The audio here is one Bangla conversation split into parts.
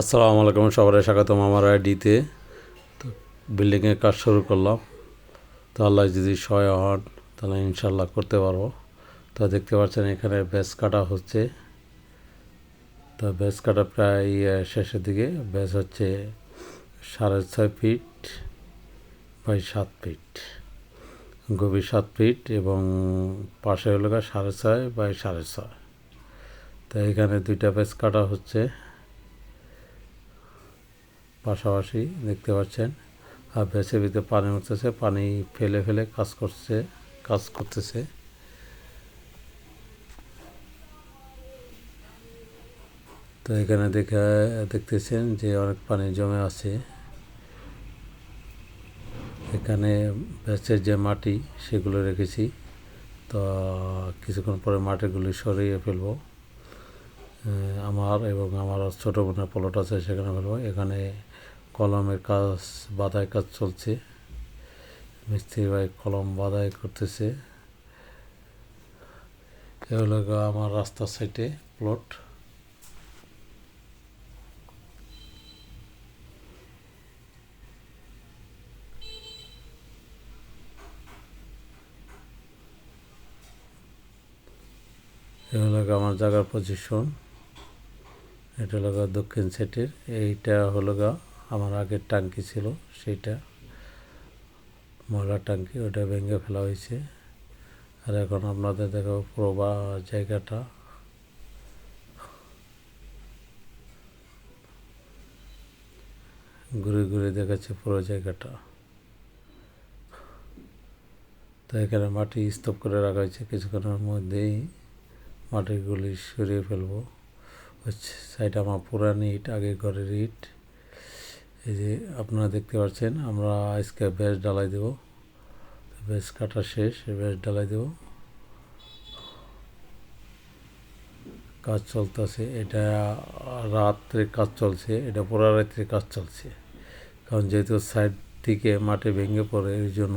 আসসালামু আলাইকুম সবাই স্বাগতম আমার আইডিতে। তো বিল্ডিংয়ের কাজ শুরু করলাম। তো আল্লাহ যদি সহায় হন, তাহলে ইনশাল্লাহ করতে পারব। তো দেখতে পাচ্ছেন এখানে ব্যাস কাটা হচ্ছে। তো ব্যাস কাটা প্রায় শেষের দিকে ব্যাস হচ্ছে সাড়ে ছয় ফিট বাই সাত ফিট। গভীর সাত ফিট এবং পাশে হলো সাড়ে ছয় বাই সাড়ে ছয়। তো এখানে দুইটা ব্যাস কাটা হচ্ছে। পাশাপাশি দেখতে পাচ্ছেন, আর বেছে ভিতরে পানি উঠতেছে, পানি ফেলে ফেলে কাজ করছে, কাজ করতেছে। তো এখানে দেখে, দেখতেছেন যে অনেক পানি জমে আছে। এখানে বেচের যে মাটি, সেগুলো রেখেছি। তো কিছুক্ষণ পরে মাটিগুলি সরিয়ে ফেলব। আমার এবং আমার ছোটো বোনের প্লট আছে, সেখানে ফেলব। এখানে কলমের কাজ বাদাই কাজ চলছে। মিস্ত্রি ভাই কলম বাদাই করতেছে। এগুলো আমার রাস্তার সাইডে প্লট এগুলো আমার জায়গার পজিশন এটা হলো দক্ষিণ সাইডের এইটা হলো গা আমার আগের টাঙ্কি ছিল, সেইটা ময়লার টাঙ্কি ওটা ভেঙে ফেলা হয়েছে। আর এখন আপনাদের দেখো পুরো বা জায়গাটা। ঘুরে ঘুরে দেখাচ্ছে পুরো জায়গাটা। তো এখানে মাটি স্তূপ করে রাখা হয়েছে, কিছুক্ষণের মধ্যেই মাটিগুলি সরিয়ে ফেলব। হচ্ছে সাইড আমার পুরানি ইট, আগে ঘরের ইট। এই যে আপনারা দেখতে পাচ্ছেন, আমরা আজকে বেশ ডালাই দেব। বেশ কাটা শেষ, বেশ ডালাই দেব। কাজ চলতেছে, এটা রাত্রে কাজ চলছে, এটা পুরা রাত্রে কাজ চলছে। কারণ যেহেতু সাইড থেকে মাটি ভেঙে পড়ে, এই জন্য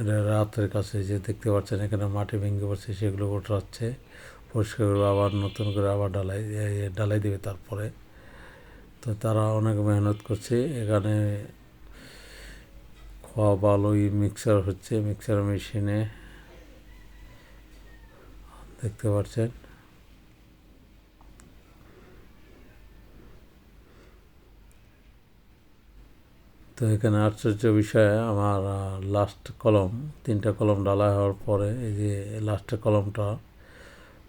এটা রাতের কাছে যে দেখতে পাচ্ছেন, এখানে মাটি ভেঙে পড়ছে, সেগুলো ওঠাচ্ছে পরিষ্কার করে আবার নতুন করে আবার ডালাই ডালাই দেবে তারপরে। তো তারা অনেক মেহনত করছে। এখানে খোয়া বালুই মিক্সার হচ্ছে মিক্সার মেশিনে দেখতে পাচ্ছেন। তো এখানে আশ্চর্য বিষয়ে, আমার লাস্ট কলম, তিনটা কলম ডালা হওয়ার পরে এই যে লাস্টের কলমটা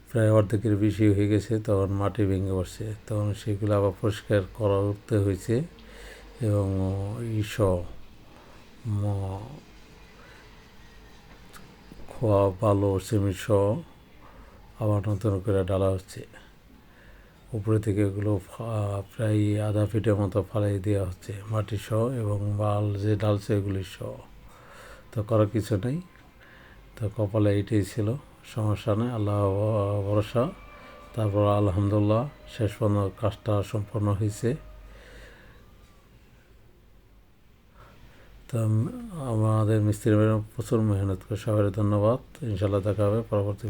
প্রায় অর্ধেকের বেশি হয়ে গেছে, তখন মাটি ভেঙে পড়ছে। তখন সেগুলো আবার পরিষ্কার করা উঠতে হয়েছে এবং ইস খোয়া, বালো, সিমেন্ট সহ আবার নতুন করে ডালা হচ্ছে। উপরে থেকে এগুলো প্রায় আধা ফিটের মতো ফালাই দেওয়া হচ্ছে মাটি সহ এবং বাল যে ডালছে এগুলি সহ। তো করার কিছু নেই। তো কপালে এইটাই ছিল। সমস্যা নেই, আল্লাহ ভরসা। তারপর আলহামদুলিল্লাহ, শেষ পর্যন্ত কাজটা সম্পন্ন হয়েছে। তো, আমাদের মিস্ত্রি প্রচুর মেহনত করে সবাই ধন্যবাদ। ইনশাল্লাহ দেখা হবে পরবর্তী